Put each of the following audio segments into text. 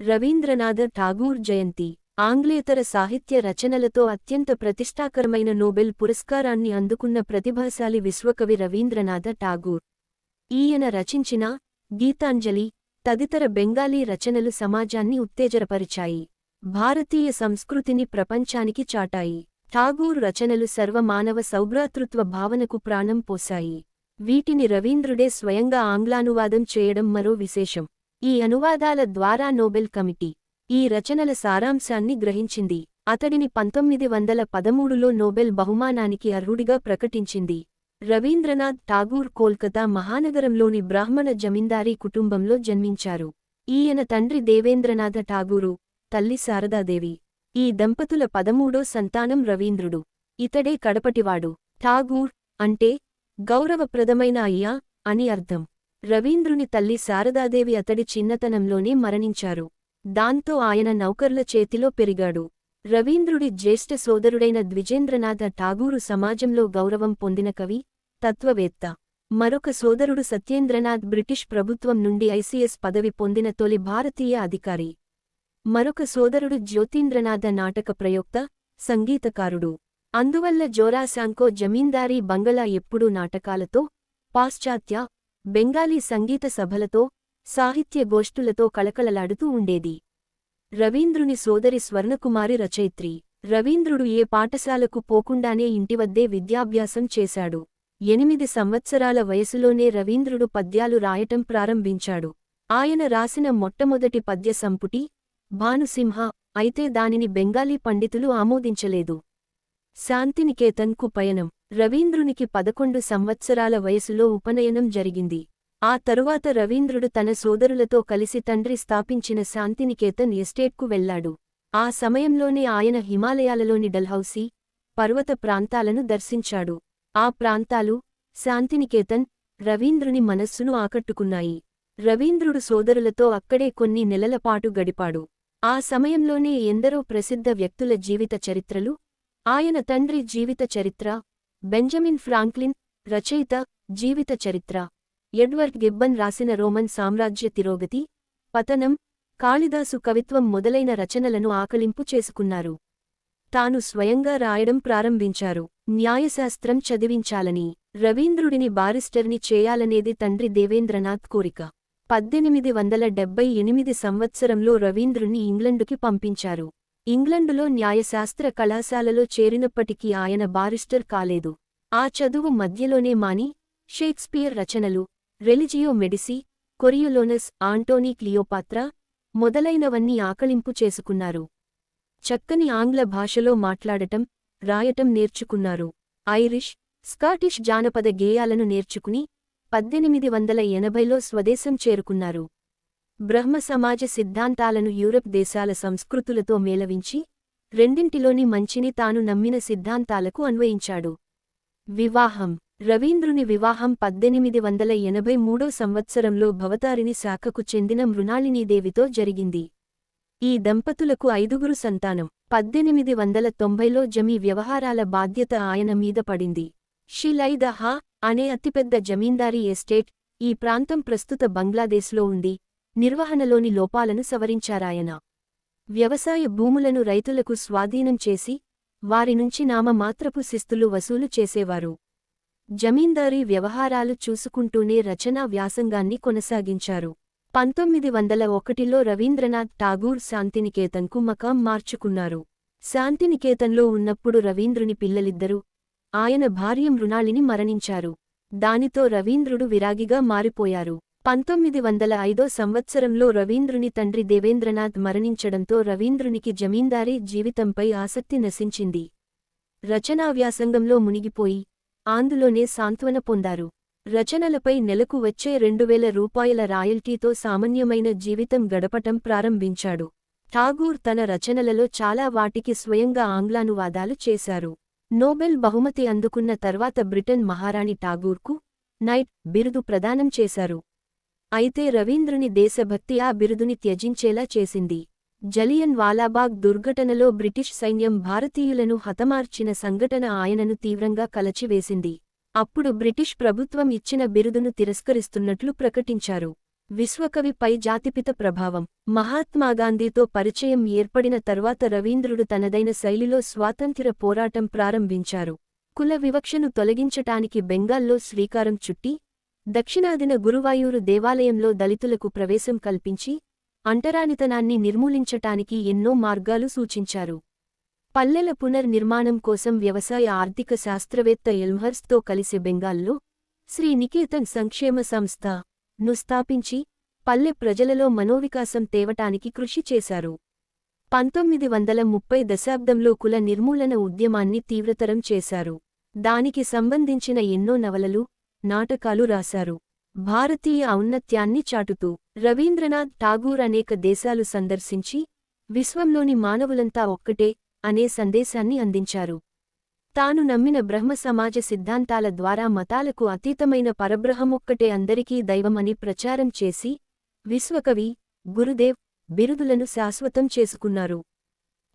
రవీంద్రనాథ ఠాగూర్ జయంతి ఆంగ్లేతర సాహిత్య రచనలతో అత్యంత ప్రతిష్టాకరమైన నోబెల్ పురస్కారాన్ని అందుకున్న ప్రతిభాశాలి విశ్వకవి రవీంద్రనాథ ఠాగూర్. ఈయన రచించిన గీతాంజలి తదితర బెంగాలీ రచనలు సమాజాన్ని ఉత్తేజరపరిచాయి భారతీయ సంస్కృతిని ప్రపంచానికి చాటాయి. ఠాగూర్ రచనలు సర్వమానవ సౌభ్రాతృత్వ భావనకు ప్రాణం పోశాయి. వీటిని రవీంద్రుడే స్వయంగా ఆంగ్లానువాదం చేయడం మరో విశేషం. ఈ అనువాదాల ద్వారా నోబెల్ కమిటీ ఈ రచనల సారాంశాన్ని గ్రహించింది. అతడిని పంతొమ్మిది వందల పదమూడులో నోబెల్ బహుమానానికి అర్హుడిగా ప్రకటించింది. రవీంద్రనాథ్ ఠాగూర్ కోల్కతా మహానగరంలోని బ్రాహ్మణ జమీందారీ కుటుంబంలో జన్మించారు. ఈయన తండ్రి దేవేంద్రనాథ ఠాగూరు తల్లి శారదాదేవి. ఈ దంపతుల పదమూడో సంతానం రవీంద్రుడు. ఇతడే కడపటివాడు. ఠాగూర్ అంటే గౌరవప్రదమైన అయ్యా అని అర్థం. రవీంద్రుని తల్లి శారదాదేవి అతడి చిన్నతనంలోనే మరణించారు. దాంతో ఆయన నౌకర్ల చేతిలో పెరిగాడు. రవీంద్రుడి జ్యేష్ఠ సోదరుడైన ద్విజేంద్రనాథ ఠాగూరు సమాజంలో గౌరవం పొందిన కవి తత్వవేత్త. మరొక సోదరుడు సత్యేంద్రనాథ్ బ్రిటిష్ ప్రభుత్వం నుండి ఐసీఎస్ పదవి పొందిన తొలి భారతీయ అధికారి. మరొక సోదరుడు జ్యోతీంద్రనాథ నాటక ప్రయోక్త సంగీతకారుడు. అందువల్ల జోరాశాంకో జమీందారీ బంగళా ఎప్పుడూ నాటకాలతో పాశ్చాత్య బెంగాలీ సంగీత సభలతో సాహిత్య గోష్ఠులతో కళకళలాడుతూ ఉండేది. రవీంద్రుని సోదరి స్వర్ణకుమారి రచయిత్రి. రవీంద్రుడు ఏ పాఠశాలకు పోకుండానే ఇంటివద్దే విద్యాభ్యాసం చేశాడు. ఎనిమిది సంవత్సరాల వయసులోనే రవీంద్రుడు పద్యాలు రాయటం ప్రారంభించాడు. ఆయన రాసిన మొట్టమొదటి పద్య సంపుటి భానుసింహ అయితే దానిని బెంగాలీ పండితులు ఆమోదించలేదు. శాంతినికేతన్కు పయనం. రవీంద్రునికి పదకొండు సంవత్సరాల వయసులో ఉపనయనం జరిగింది. ఆ తరువాత రవీంద్రుడు తన సోదరులతో కలిసి తండ్రి స్థాపించిన శాంతినికేతన్ ఎస్టేట్కు వెళ్ళాడు ఆ సమయంలోనే ఆయన హిమాలయాలలోని డల్హౌసీ పర్వత ప్రాంతాలను దర్శించాడు. ఆ ప్రాంతాలు శాంతినికేతన్ రవీంద్రుని మనస్సును ఆకట్టుకున్నాయి. రవీంద్రుడు సోదరులతో అక్కడే కొన్ని నెలలపాటు గడిపాడు. ఆ సమయంలోనే ఎందరో ప్రసిద్ధ వ్యక్తుల జీవిత చరిత్రలు ఆయన తండ్రి జీవిత చరిత్ర బెంజమిన్ ఫ్రాంక్లిన్ రచయిత జీవిత చరిత్ర. ఎడ్వర్డ్ గిబ్బన్ రాసిన రోమన్ సామ్రాజ్య తిరోగతి పతనం కాళిదాసు కవిత్వం మొదలైన రచనలను ఆకలింపు చేసుకున్నారు. తాను స్వయంగా రాయడం ప్రారంభించారు. న్యాయశాస్త్రం చదివించాలని రవీంద్రుడిని బారిస్టర్ని చేయాలనేది తండ్రి దేవేంద్రనాథ్ కోరిక. పద్దెనిమిది వందల డెబ్బై ఎనిమిది సంవత్సరంలో రవీంద్రుణ్ణి ఇంగ్లండుకి పంపించారు. ఇంగ్లండులో న్యాయశాస్త్ర కళాశాలలో చేరినప్పటికీ ఆయన బారిస్టర్ కాలేదు. ఆ చదువు మధ్యలోనే మాని షేక్స్పియర్ రచనలు Religio Medici Coriolanus Antony Cleopatra మొదలైనవన్నీ ఆకలింపు చేసుకున్నారు. చక్కని ఆంగ్ల భాషలో మాట్లాడటం రాయటం నేర్చుకున్నారు. ఐరిష్ స్కాటిష్ జానపద గేయాలను నేర్చుకుని పద్దెనిమిది వందల ఎనభైలో స్వదేశం చేరుకున్నారు. బ్రహ్మ సమాజ సిద్ధాంతాలను యూరప్ దేశాల సంస్కృతులతో మేళవించి రెండింటిలోని మంచిని తాను నమ్మిన సిద్ధాంతాలకు అన్వయించాడు. వివాహం. రవీంద్రుని వివాహం పద్దెనిమిది వందల ఎనభై మూడో సంవత్సరంలో భవతారిని శాఖకు చెందిన మృణాళినీదేవితో జరిగింది. ఈ దంపతులకు ఐదుగురు సంతానం. పద్దెనిమిది వందల తొంభైలో జమీ వ్యవహారాల బాధ్యత ఆయన మీద పడింది. షిలైదహా అనే అతిపెద్ద జమీందారీ ఎస్టేట్ ఈ ప్రాంతం ప్రస్తుత బంగ్లాదేశ్లో ఉంది. నిర్వహణలోని లోపాలను సవరించారాయన. వ్యవసాయ భూములను రైతులకు స్వాధీనం చేసి వారి నుంచి నామమాత్రపు శిస్తులు వసూలు చేసేవారు. జమీందారీ వ్యవహారాలు చూసుకుంటూనే రచనా వ్యాసంగాన్ని కొనసాగించారు. పంతొమ్మిది వందల ఒకటిలో రవీంద్రనాథ్ ఠాగూర్ శాంతినికేతన్కు మకాం మార్చుకున్నారు. శాంతినికేతన్లో ఉన్నప్పుడు రవీంద్రుని పిల్లలిద్దరూ ఆయన భార్య మృణాళిని మరణించారు. దానితో రవీంద్రుడు విరాగిగా మారిపోయారు. పంతొమ్మిది వందల ఐదో సంవత్సరంలో రవీంద్రుని తండ్రి దేవేంద్రనాథ్ మరణించడంతో రవీంద్రునికి జమీందారీ జీవితంపై ఆసక్తి నశించింది. రచనా వ్యాసంగంలో మునిగిపోయి ఆందులోనే సాంత్వన పొందారు. రచనలపై నెలకు వచ్చే రెండువేల రూపాయల రాయల్టీతో సామాన్యమైన జీవితం గడపటం ప్రారంభించాడు. ఠాగూర్ తన రచనలలో చాలా వాటికి స్వయంగా ఆంగ్లానువాదాలు చేశారు. నోబెల్ బహుమతి అందుకున్న తర్వాత బ్రిటన్ మహారాణి ఠాగూర్కు నైట్ బిరుదు ప్రదానం చేశారు. అయితే రవీంద్రుని దేశభక్తి ఆ బిరుదుని త్యజించేలా చేసింది. జలియన్ వాలాబాగ్ దుర్ఘటనలో బ్రిటిష్ సైన్యం భారతీయులను హతమార్చిన సంఘటన ఆయనను తీవ్రంగా కలచివేసింది. అప్పుడు బ్రిటిష్ ప్రభుత్వం ఇచ్చిన బిరుదును తిరస్కరిస్తున్నట్లు ప్రకటించారు. విశ్వకవిపై జాతిపిత ప్రభావం. మహాత్మాగాంధీతో పరిచయం ఏర్పడిన తర్వాత రవీంద్రుడు తనదైన శైలిలో స్వాతంత్ర్య పోరాటం ప్రారంభించారు. కుల వివక్షను తొలగించటానికి బెంగాల్లో శ్రీకారం చుట్టి దక్షిణాదిన గురువాయూరు దేవాలయంలో దళితులకు ప్రవేశం కల్పించి అంటరానితనాన్ని నిర్మూలించటానికి ఎన్నో మార్గాలు సూచించారు. పల్లెల పునర్నిర్మాణం కోసం వ్యవసాయ ఆర్థిక శాస్త్రవేత్త ఎల్మహర్స్తో కలిసి బెంగాల్లో శ్రీ నికేతన్ సంక్షేమ సంస్థ ను స్థాపించి పల్లె ప్రజలలో మనోవికాసం తేవటానికి కృషి చేశారు. పంతొమ్మిది వందల ముప్పై దశాబ్దంలో కుల నిర్మూలన ఉద్యమాన్ని తీవ్రతరం చేశారు. దానికి సంబంధించిన ఎన్నో నవలలు నాటకాలు రాశారు. భారతీయ ఔన్నత్యాన్ని చాటుతూ రవీంద్రనాథ్ ఠాగూర్ అనేక దేశాలు సందర్శించి విశ్వంలోని మానవులంతా ఒక్కటే అనే సందేశాన్ని అందించారు. తాను నమ్మిన బ్రహ్మ సమాజ సిద్ధాంతాల ద్వారా మతాలకు అతీతమైన పరబ్రహమొక్కటే అందరికీ దైవమని ప్రచారం చేసి విశ్వకవి గురుదేవ్ బిరుదులను శాశ్వతం చేసుకున్నారు.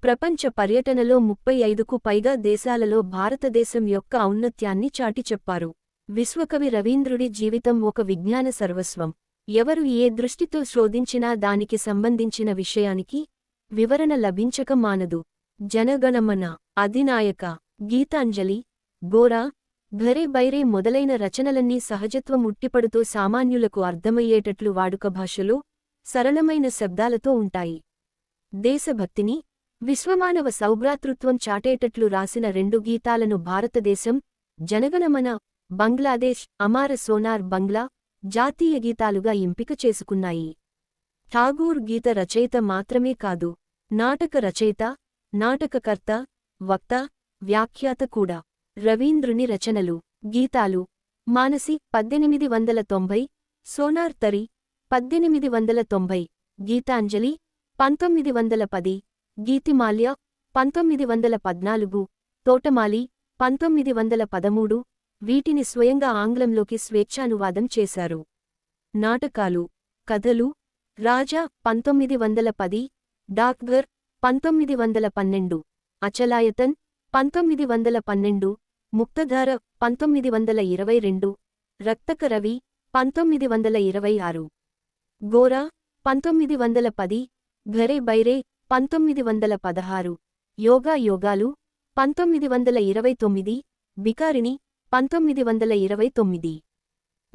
ప్రపంచ పర్యటనలో ముప్పై ఐదుకు పైగా దేశాలలో భారతదేశం యొక్క ఔన్నత్యాన్ని చాటిచెప్పారు విశ్వకవి రవీంద్రుడి జీవితం ఒక విజ్ఞాన సర్వస్వం. ఎవరు ఏ దృష్టితో శోధించినా దానికి సంబంధించిన విషయానికి వివరణ లభించక మానదు. జనగణమన అధినాయక గీతాంజలి గోరా ఘరే బైరే మొదలైన రచనలన్నీ సహజత్వం ఉట్టిపడుతో సామాన్యులకు అర్థమయ్యేటట్లు వాడుక భాషలో సరళమైన శబ్దాలతో ఉంటాయి. దేశభక్తిని విశ్వమానవ సౌభ్రాతృత్వం చాటేటట్లు రాసిన రెండు గీతాలను భారతదేశం జనగణమన బంగ్లాదేశ్ అమార సోనార్ బంగ్లా జాతీయ గీతాలుగా ఎంపిక చేసుకున్నాయి. ఠాగూర్ గీత రచయిత మాత్రమే కాదు నాటక రచయిత నాటకకర్త వక్త వ్యాఖ్యాత కూడా. రవీంద్రుని రచనలు గీతాలు మానసి పద్దెనిమిది వందల తొంభై సోనార్ తరి పద్దెనిమిది వందల తొంభై గీతాంజలి పంతొమ్మిది వందల పది గీతిమాల్య పంతొమ్మిది వందల పద్నాలుగు తోటమాలి పంతొమ్మిది వందల పదమూడు వీటిని స్వయంగా ఆంగ్లంలోకి స్వేచ్ఛానువాదం చేశారు. నాటకాలు కథలు రాజా పంతొమ్మిది వందల పది డాక్ఘర్ పంతొమ్మిది వందల పన్నెండు అచలాయతన్ పంతొమ్మిది వందల పన్నెండు ముక్తధార పంతొమ్మిది వందల ఇరవై రెండు రక్తక రవి పంతొమ్మిది వందల ఇరవై ఆరు గోరా పంతొమ్మిది వందల పది ఘరే బైరే పంతొమ్మిది వందల పదహారు యోగా యోగాలు పంతొమ్మిది వందల ఇరవై తొమ్మిది బికారిణి పంతొమ్మిది వందల ఇరవై తొమ్మిది.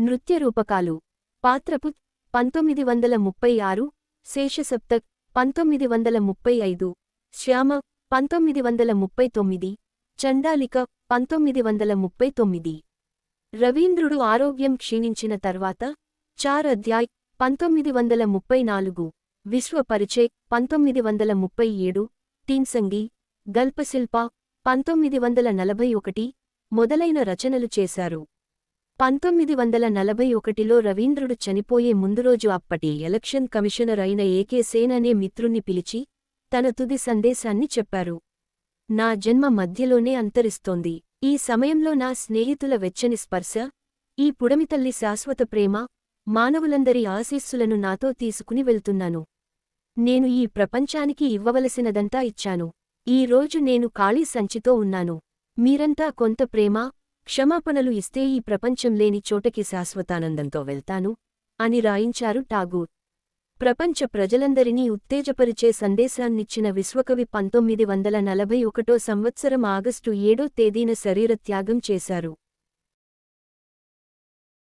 నృత్య రూపకాలు పాత్రపుత్ పంతొమ్మిది వందల ముప్పై ఆరు. శేషసప్తక్ పంతొమ్మిది వందల ముప్పై ఐదు. శ్యామ పంతొమ్మిది వందల ముప్పై తొమ్మిది. చండాలిక పంతొమ్మిది వందల ముప్పై తొమ్మిది. రవీంద్రుడు ఆరోగ్యం క్షీణించిన తర్వాత చార్ అధ్యాయ్ పంతొమ్మిది వందల ముప్పై నాలుగు. విశ్వపరిచయ్ పంతొమ్మిది వందల ముప్పై ఏడు. టీన్సంగి గల్పశిల్ప పంతొమ్మిది వందల నలభై ఒకటి. మొదలైన రచనలు చేశారు. పంతొమ్మిది వందల నలభై ఒకటిలో రవీంద్రుడు చనిపోయే ముందురోజు అప్పటి ఎలక్షన్ కమిషనర్ అయిన ఏకే సేన్ అనే మిత్రుణ్ణి పిలిచి తన తుది సందేశాన్ని చెప్పారు. నా జన్మ మధ్యలోనే అంతరిస్తోంది. ఈ సమయంలో నా స్నేహితుల వెచ్చని స్పర్శ ఈ పుడమితల్లి శాశ్వత ప్రేమ మానవులందరి ఆశీస్సులను నాతో తీసుకుని వెళ్తున్నాను. నేను ఈ ప్రపంచానికి ఇవ్వవలసినదంతా ఇచ్చాను. ఈ రోజు నేను ఖాళీ సంచితో ఉన్నాను. మీరంతా కొంత ప్రేమ క్షమాపణలు ఇస్తే ఈ ప్రపంచం లేని చోటకి శాశ్వతానందంతో వెళ్తాను అని రాయించారు ఠాగూర్. ప్రపంచ ప్రజలందరినీ ఉత్తేజపరిచే సందేశాన్నిచ్చిన విశ్వకవి పంతొమ్మిది వందల నలభై ఒకటో సంవత్సరం ఆగస్టు ఏడో తేదీన శరీరత్యాగం చేశారు.